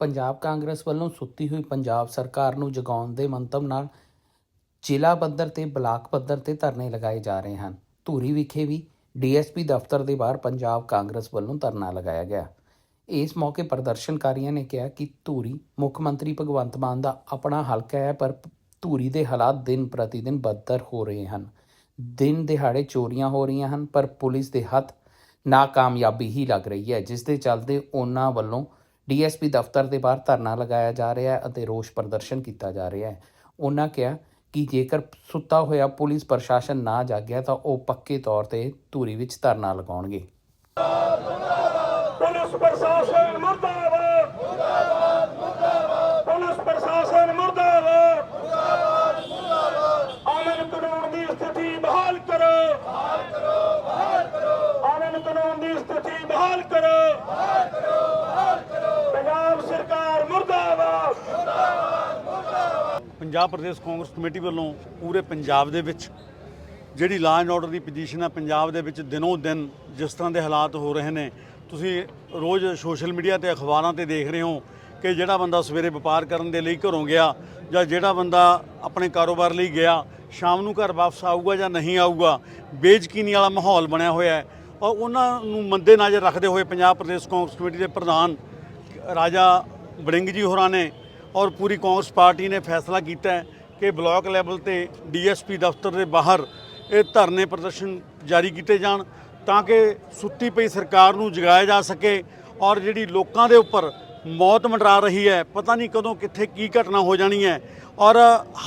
ਪੰਜਾਬ ਕਾਂਗਰਸ ਵੱਲੋਂ ਸੁੱਤੀ ਹੋਈ ਪੰਜਾਬ ਸਰਕਾਰ ਨੂੰ ਜਗਾਉਣ ਦੇ ਮੰਤਵ ਨਾਲ ਜ਼ਿਲ੍ਹਾ ਪੱਧਰ ਤੇ ਬਲਾਕ ਪੱਧਰ ਤੇ ਧਰਨੇ ਲਗਾਏ ਜਾ ਰਹੇ ਹਨ। ਧੂਰੀ ਵਿਖੇ ਵੀ ਡੀਐਸਪੀ ਦਫ਼ਤਰ ਦੇ ਬਾਹਰ ਪੰਜਾਬ ਕਾਂਗਰਸ ਵੱਲੋਂ ਧਰਨਾ ਲਗਾਇਆ ਗਿਆ। ਇਸ ਮੌਕੇ ਪ੍ਰਦਰਸ਼ਨਕਾਰੀਆਂ ਨੇ ਕਿਹਾ ਕਿ ਧੂਰੀ ਮੁੱਖ ਮੰਤਰੀ ਭਗਵੰਤ ਮਾਨ ਦਾ ਆਪਣਾ ਹਲਕਾ ਹੈ, ਪਰ ਧੂਰੀ ਦੇ ਹਾਲਾਤ ਦਿਨ ਪ੍ਰਤੀ ਦਿਨ ਬਦਤਰ ਹੋ ਰਹੇ ਹਨ। ਦਿਨ ਦਿਹਾੜੇ ਚੋਰੀਆਂ ਹੋ ਰਹੀਆਂ ਹਨ, ਪਰ ਪੁਲਿਸ ਦੇ ਹੱਥ ਨਾਕਾਮਯਾਬੀ ਹੀ ਲੱਗ ਰਹੀ ਹੈ, ਜਿਸ ਦੇ ਚੱਲਦੇ ਉਹਨਾਂ ਵੱਲੋਂ ਡੀਐਸਪੀ ਦਫ਼ਤਰ ਦੇ ਬਾਹਰ ਧਰਨਾ ਲਗਾਇਆ ਜਾ ਰਿਹਾ ਹੈ ਅਤੇ ਰੋਸ ਪ੍ਰਦਰਸ਼ਨ ਕੀਤਾ ਜਾ ਰਿਹਾ ਹੈ। ਉਹਨਾਂ ਕਿਹਾ ਕਿ ਜੇਕਰ ਸੁੱਤਾ ਹੋਇਆ ਪੁਲਿਸ ਪ੍ਰਸ਼ਾਸਨ ਨਾ ਜਾਗਿਆ ਤਾਂ ਉਹ ਪੱਕੇ ਤੌਰ ਤੇ ਧੂਰੀ ਵਿੱਚ ਧਰਨਾ ਲਗਾਉਣਗੇ। ਪੁਲਿਸ ਪ੍ਰਸ਼ਾਸਨ ਮੁਰਦਾਬਾਦ। ਮੁਰਦਾਬਾਦ ਮੁਰਦਾਬਾਦ ਪੁਲਿਸ ਪ੍ਰਸ਼ਾਸਨ ਮੁਰਦਾਬਾਦ। ਮੁਰਦਾਬਾਦ ਮੁਰਦਾਬਾਦ ਆਮਨ ਕਾਨੂੰਨ ਦੀ ਸਥਿਤੀ ਬਹਾਲ ਕਰੋ। ਬਹਾਲ ਕਰੋ ਬਹਾਲ ਕਰੋ ਆਮਨ ਕਾਨੂੰਨ ਦੀ ਸਥਿਤੀ ਬਹਾਲ ਕਰੋ ਬਹਾਲ ਕਰੋ। ਸਰਕਾਰ ਮੁਰਦਾਬਾਦ। ਪੰਜਾਬ ਪ੍ਰਦੇਸ਼ ਕਾਂਗਰਸ ਕਮੇਟੀ ਵੱਲੋਂ ਪੂਰੇ ਪੰਜਾਬ ਦੇ ਵਿੱਚ ਜਿਹੜੀ ਲਾ ਐਂਡ ਆਰਡਰ ਦੀ ਪੋਜੀਸ਼ਨ ਹੈ ਪੰਜਾਬ ਦੇ ਵਿੱਚ ਦਿਨੋਂ ਦਿਨ ਜਿਸ ਤਰ੍ਹਾਂ ਦੇ ਹਾਲਾਤ ਹੋ ਰਹੇ ਨੇ, ਤੁਸੀਂ ਰੋਜ਼ ਸੋਸ਼ਲ ਮੀਡੀਆ ਤੇ ਅਖਬਾਰਾਂ ਤੇ ਦੇਖ ਰਹੇ ਹੋ ਕਿ ਜਿਹੜਾ ਬੰਦਾ ਸਵੇਰੇ ਵਪਾਰ ਕਰਨ ਦੇ ਲਈ ਘਰੋਂ ਗਿਆ ਜਾਂ ਜਿਹੜਾ ਬੰਦਾ ਆਪਣੇ ਕਾਰੋਬਾਰ ਲਈ ਗਿਆ, ਸ਼ਾਮ ਨੂੰ ਘਰ ਵਾਪਸ ਆਊਗਾ ਜਾਂ ਨਹੀਂ ਆਊਗਾ ਬੇਜ਼ਕੀਨੀ ਵਾਲਾ ਮਾਹੌਲ ਬਣਿਆ ਹੋਇਆ ਹੈ। ਔਰ ਉਹਨਾਂ ਨੂੰ ਮੰਦੇ ਨਜ਼ਰ ਰੱਖਦੇ ਹੋਏ ਪੰਜਾਬ ਪ੍ਰਦੇਸ਼ ਕਾਂਗਰਸ ਕਮੇਟੀ ਦੇ ਪ੍ਰਧਾਨ ਰਾਜਾ ਵੜਿੰਗ ਜੀ ਹੋਰਾਂ ਨੇ ਔਰ ਪੂਰੀ ਕਾਂਗਰਸ ਪਾਰਟੀ ਨੇ ਫੈਸਲਾ ਕੀਤਾ ਕਿ ਬਲਾਕ ਲੈਵਲ ਤੇ ਡੀਐਸਪੀ ਦਫ਼ਤਰ ਦੇ ਬਾਹਰ ਇਹ ਧਰਨੇ ਪ੍ਰਦਰਸ਼ਨ ਜਾਰੀ ਕੀਤੇ ਜਾਣ ਤਾਂ ਕਿ ਸੁੱਤੀ ਪਈ ਸਰਕਾਰ ਨੂੰ ਜਗਾਇਆ ਜਾ ਸਕੇ ਔਰ ਜਿਹੜੀ ਲੋਕਾਂ ਦੇ ਉੱਪਰ ਮੌਤ ਮੰਡਰਾ ਰਹੀ ਹੈ, ਪਤਾ ਨਹੀਂ ਕਦੋਂ ਕਿੱਥੇ ਕੀ ਘਟਨਾ ਹੋ ਜਾਣੀ ਹੈ ਔਰ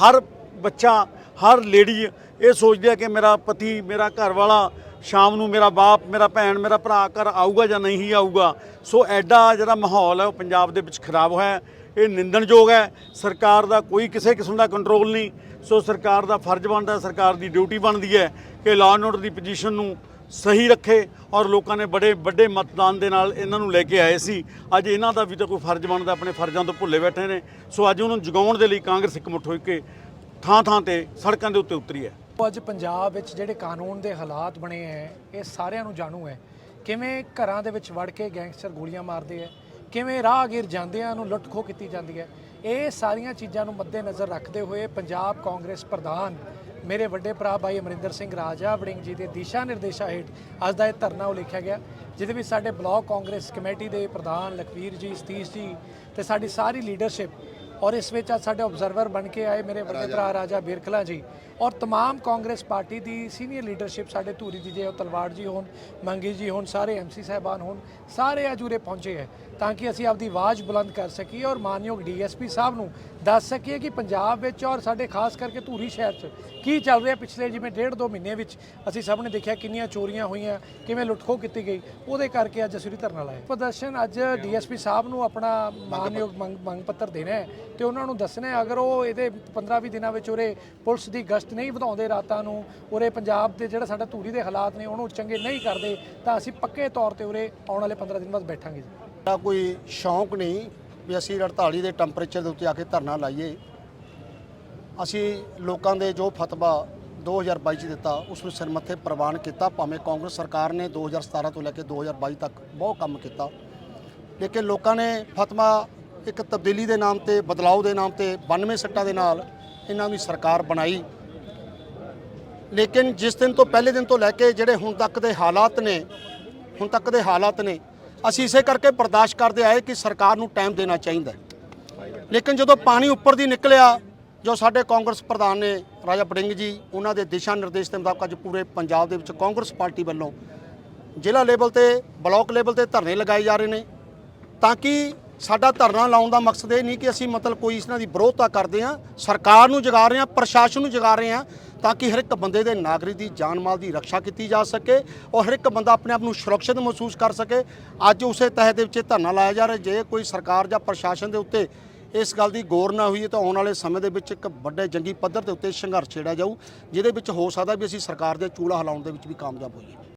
ਹਰ ਬੱਚਾ, ਹਰ ਲੇਡੀ ਇਹ ਸੋਚਦੀ ਹੈ ਕਿ ਮੇਰਾ ਪਤੀ, ਮੇਰਾ ਘਰ ਵਾਲਾ ਸ਼ਾਮ ਨੂੰ ਮੇਰਾ ਬਾਪ, ਮੇਰਾ ਭੈਣ, ਮੇਰਾ ਭਰਾ ਘਰ ਆਊਗਾ ਜਾਂ ਨਹੀਂ ਆਊਗਾ। ਸੋ ਐਡਾ ਜਿਹੜਾ ਮਾਹੌਲ ਹੈ, ਉਹ ਪੰਜਾਬ ਦੇ ਵਿੱਚ ਖਰਾਬ ਹੋਇਆ ਇਹ ਨਿੰਦਣਯੋਗ ਹੈ। ਸਰਕਾਰ ਦਾ ਕੋਈ ਕਿਸੇ ਕਿਸਮ ਦਾ ਕੰਟਰੋਲ ਨਹੀਂ। ਸੋ ਸਰਕਾਰ ਦਾ ਫਰਜ਼ ਬਣਦਾ ਸਰਕਾਰ ਦੀ ਡਿਊਟੀ ਬਣਦੀ ਹੈ ਕਿ ਲਾਅ ਐਂਡ ਆਰਡਰ ਦੀ ਪੋਜੀਸ਼ਨ ਨੂੰ ਸਹੀ ਰੱਖੇ ਔਰ ਲੋਕਾਂ ਨੇ ਬੜੇ ਵੱਡੇ ਮਤਦਾਨ ਦੇ ਨਾਲ ਇਹਨਾਂ ਨੂੰ ਲੈ ਕੇ ਆਏ ਸੀ। ਅੱਜ ਇਹਨਾਂ ਦਾ ਵੀ ਤਾਂ ਕੋਈ ਫਰਜ਼ ਬਣਦਾ, ਆਪਣੇ ਫਰਜ਼ਾਂ ਤੋਂ ਭੁੱਲੇ ਬੈਠੇ ਨੇ। ਸੋ ਅੱਜ ਉਹਨਾਂ ਨੂੰ ਜਗਾਉਣ ਦੇ ਲਈ ਕਾਂਗਰਸ ਇੱਕ ਮੁੱਠ ਹੋ ਕੇ ਥਾਂ ਥਾਂ ਤੇ ਸੜਕਾਂ ਦੇ ਉੱਤੇ ਉਤਰੀ ਹੈ। ਅੱਜ ਪੰਜਾਬ ਵਿੱਚ ਜਿਹੜੇ ਕਾਨੂੰਨ ਦੇ ਹਾਲਾਤ ਬਣੇ ਹੈ ਇਹ ਸਾਰਿਆਂ ਨੂੰ ਜਾਣੂ ਹੈ ਕਿਵੇਂ ਘਰਾਂ ਦੇ ਵਿੱਚ ਵੜ ਕੇ ਗੈਂਗਸਟਰ ਗੋਲੀਆਂ ਮਾਰਦੇ ਹੈ ਕਿਵੇਂ ਰਾਹਗੀਰ ਜਾਂਦਿਆਂ ਨੂੰ ਲੁੱਟ ਖੋਹ ਕੀਤੀ ਜਾਂਦੀ ਹੈ ਇਹ ਸਾਰੀਆਂ ਚੀਜ਼ਾਂ ਨੂੰ ਮੱਦੇਨਜ਼ਰ ਰੱਖਦੇ ਹੋਏ ਪੰਜਾਬ ਕਾਂਗਰਸ ਪ੍ਰਧਾਨ ਮੇਰੇ ਵੱਡੇ ਭਰਾ ਭਾਈ ਅਮਰਿੰਦਰ ਸਿੰਘ ਰਾਜਾ ਵੜਿੰਗ ਜੀ ਦੇ ਦਿਸ਼ਾ ਨਿਰਦੇਸ਼ਾਂ ਹੇਠ ਅੱਜ ਦਾ ਇਹ ਧਰਨਾ ਉਲੀਖਿਆ ਗਿਆ, ਜਿਹਦੇ ਵਿੱਚ ਸਾਡੇ ਬਲਾਕ ਕਾਂਗਰਸ ਕਮੇਟੀ ਦੇ ਪ੍ਰਧਾਨ ਲਖਵੀਰ ਜੀ, ਸਤੀਸ਼ ਜੀ ਤੇ ਸਾਡੀ ਸਾਰੀ ਲੀਡਰਸ਼ਿਪ ਔਰ ਇਸ ਵਿੱਚ ਅੱਜ ਸਾਡੇ ਆਬਜ਼ਰਵਰ ਬਣ ਕੇ ਆਏ ਮੇਰੇ ਵੱਡੇ ਭਰਾ ਰਾਜਾ ਬਿਰਖਲਾ ਜੀ ਔਰ तमाम ਕਾਂਗਰਸ ਪਾਰਟੀ ਦੀ ਸੀਨੀਅਰ ਲੀਡਰਸ਼ਿਪ ਸਾਡੇ ਧੂਰੀ ਜੀ ਜੇ ਉਹ ਤਲਵਾੜ ਜੀ ਹੋਣ ਮੰਗੀ ਜੀ ਹੋਣ ਸਾਰੇ ਐਮਸੀ ਸਾਹਿਬਾਨ ਹੋਣ ਸਾਰੇ ਅਜੂਰੇ ਪਹੁੰਚੇ ਹੈ ਤਾਂ ਕਿ ਅਸੀਂ ਆਪਦੀ ਆਵਾਜ਼ ਬੁਲੰਦ ਕਰ ਸਕੀਏ ਔਰ ਮਾਨਯੋਗ ਡੀਐਸਪੀ ਸਾਹਿਬ ਨੂੰ ਦੱਸ ਸਕੀਏ ਕਿ ਪੰਜਾਬ ਵਿੱਚ ਔਰ ਸਾਡੇ ਖਾਸ ਕਰਕੇ ਧੂਰੀ ਸ਼ਹਿਰ 'ਚ ਕੀ ਚੱਲ ਰਿਹਾ ਪਿਛਲੇ ਜਿਵੇਂ ਡੇਢ ਦੋ ਮਹੀਨੇ ਵਿੱਚ ਅਸੀਂ ਸਭ ਨੇ ਦੇਖਿਆ ਕਿੰਨੀਆਂ ਚੋਰੀਆਂ ਹੋਈਆਂ ਕਿਵੇਂ ਲੁੱਟਖੋ ਕੀਤੀ ਗਈ ਉਹਦੇ ਕਰਕੇ ਅੱਜ ਅਸੀਂ ਉਰੇ ਧਰਨਾ ਲਾਇਆ ਪ੍ਰਦਰਸ਼ਨ ਅੱਜ ਡੀਐਸਪੀ ਸਾਹਿਬ ਨੂੰ ਆਪਣਾ ਮਾਨਯੋਗ ਮੰਗ ਮੰਗ ਪੱਤਰ ਦੇਣਾ ਹੈ ਤੇ ਉਹਨਾਂ ਨੂੰ ਦੱਸਣਾ ਹੈ, ਅਗਰ ਉਹ ਇਹਦੇ 15-20 ਦਿਨਾਂ ਵਿੱਚ ਉਰੇ ਪੁਲਿਸ ਦੀ ਗਸ਼ਤ ਨਹੀਂ ਵਧਾਉਂਦੇ ਰਾਤਾਂ ਨੂੰ, ਉਰੇ ਪੰਜਾਬ ਦੇ ਜਿਹੜਾ ਸਾਡਾ ਧੂਰੀ ਦੇ ਹਾਲਾਤ ਨੇ, ਉਹਨੂੰ ਚੰਗੇ ਨਹੀਂ ਕਰਦੇ, ਤਾਂ ਅਸੀਂ ਪੱਕੇ ਤੌਰ ਤੇ ਉਰੇ ਆਉਣ ਵਾਲੇ 15 ਦਿਨ ਬਾਅਦ ਬੈਠਾਂਗੇ ਜੀ। ਸਾਡਾ ਕੋਈ ਸ਼ੌਂਕ ਨਹੀਂ ਵੀ ਅਸੀਂ 48 ਦੇ ਟੈਂਪਰੇਚਰ ਦੇ ਉੱਤੇ ਆ ਕੇ ਧਰਨਾ ਲਾਈਏ। ਅਸੀਂ ਲੋਕਾਂ ਦੇ ਜੋ ਫਤਵਾ 2022 ਚ ਦਿੱਤਾ, ਉਸ ਨੂੰ ਸਿਰ ਮੱਥੇ ਪ੍ਰਵਾਨ ਕੀਤਾ, ਭਾਵੇਂ ਕਾਂਗਰਸ ਸਰਕਾਰ ਨੇ 2017 ਤੋਂ ਲੈ ਕੇ 2022 ਤੱਕ ਬਹੁਤ ਕੰਮ ਕੀਤਾ। ਲੇਕਿਨ ਲੋਕਾਂ ਨੇ ਫਤਵਾ ਇੱਕ ਤਬਦੀਲੀ ਦੇ ਨਾਮ ਤੇ ਬਦਲਾਅ ਦੇ ਨਾਮ ਤੇ 92 ਸੱਟਾਂ ਦੇ ਨਾਲ ਇਹਨਾਂ ਦੀ ਸਰਕਾਰ ਬਣਾਈ। ਲੇਕਿਨ ਜਿਸ ਦਿਨ ਤੋਂ ਪਹਿਲੇ ਦਿਨ ਤੋਂ ਲੈ ਕੇ ਜਿਹੜੇ ਹੁਣ ਤੱਕ ਦੇ ਹਾਲਾਤ ਨੇ, ਹੁਣ ਤੱਕ ਦੇ ਹਾਲਾਤ ਨੇ, ਅਸੀਂ ਇਸੇ ਕਰਕੇ ਬਰਦਾਸ਼ਤ ਕਰਦੇ ਆਏ ਕਿ ਸਰਕਾਰ ਨੂੰ ਟਾਈਮ ਦੇਣਾ ਚਾਹੀਦਾ ਲੇਕਿਨ ਜਦੋਂ ਪਾਣੀ ਉੱਪਰ ਦੀ ਨਿਕਲਿਆ, ਜੋ ਸਾਡੇ ਕਾਂਗਰਸ ਪ੍ਰਧਾਨ ਨੇ ਰਾਜਾ ਬੜਿੰਗ ਜੀ, ਉਹਨਾਂ ਦੇ ਦਿਸ਼ਾ ਨਿਰਦੇਸ਼ ਦੇ ਮੁਤਾਬਕ ਅੱਜ ਪੂਰੇ ਪੰਜਾਬ ਦੇ ਵਿੱਚ ਕਾਂਗਰਸ ਪਾਰਟੀ ਵੱਲੋਂ ਜ਼ਿਲ੍ਹਾ ਲੈਵਲ ਤੇ, ਬਲਾਕ ਲੈਵਲ ਤੇ ਧਰਨੇ ਲਗਾਏ ਜਾ ਰਹੇ ਨੇ, ਤਾਂ ਕਿ ਸਾਡਾ ਧਰਨਾ ਲਾਉਣ ਦਾ ਮਕਸਦ ਇਹ ਨਹੀਂ ਕਿ ਅਸੀਂ ਮਤਲਬ ਕੋਈ ਇਸ ਨਾਲ ਦੀ ਵਿਰੋਧਤਾ ਕਰਦੇ ਹਾਂ, ਸਰਕਾਰ ਨੂੰ ਜਗਾ ਰਹੇ ਹਾਂ, ਪ੍ਰਸ਼ਾਸਨ ਨੂੰ ਜਗਾ ਰਹੇ ਹਾਂ ਤਾਂ ਕਿ ਹਰ ਇੱਕ ਬੰਦੇ ਦੇ ਨਾਗਰਿਕ ਦੀ ਜਾਨ ਮਾਲ ਦੀ ਰੱਖਿਆ ਕੀਤੀ ਜਾ ਸਕੇ ਔਰ ਹਰ ਇੱਕ ਬੰਦਾ ਆਪਣੇ ਆਪ ਨੂੰ ਸੁਰੱਖਿਅਤ ਮਹਿਸੂਸ ਕਰ ਸਕੇ। ਅੱਜ ਉਸੇ ਤਹਿਤ ਦੇ ਵਿੱਚ ਧਰਨਾ ਲਾਇਆ ਜਾ ਰਿਹਾ, ਜੇ ਕੋਈ ਸਰਕਾਰ ਜਾਂ ਪ੍ਰਸ਼ਾਸਨ ਦੇ ਉੱਤੇ ਇਸ ਗੱਲ ਦੀ ਗੌਰ ਨਾ ਹੋਈ ਤਾਂ ਆਉਣ ਵਾਲੇ ਸਮੇਂ ਦੇ ਵਿੱਚ ਇੱਕ ਵੱਡੇ ਜੰਗੀ ਪੱਧਰ ਦੇ ਉੱਤੇ ਸੰਘਰਸ਼ ਛੇੜਿਆ ਜਾਊ, ਜਿਹਦੇ ਵਿੱਚ ਹੋ ਸਕਦਾ ਵੀ ਅਸੀਂ ਸਰਕਾਰ ਦੇ ਚੂਲਾ ਹਿਲਾਉਣ ਦੇ ਵਿੱਚ ਵੀ ਕਾਮਯਾਬ ਹੋਈਏ।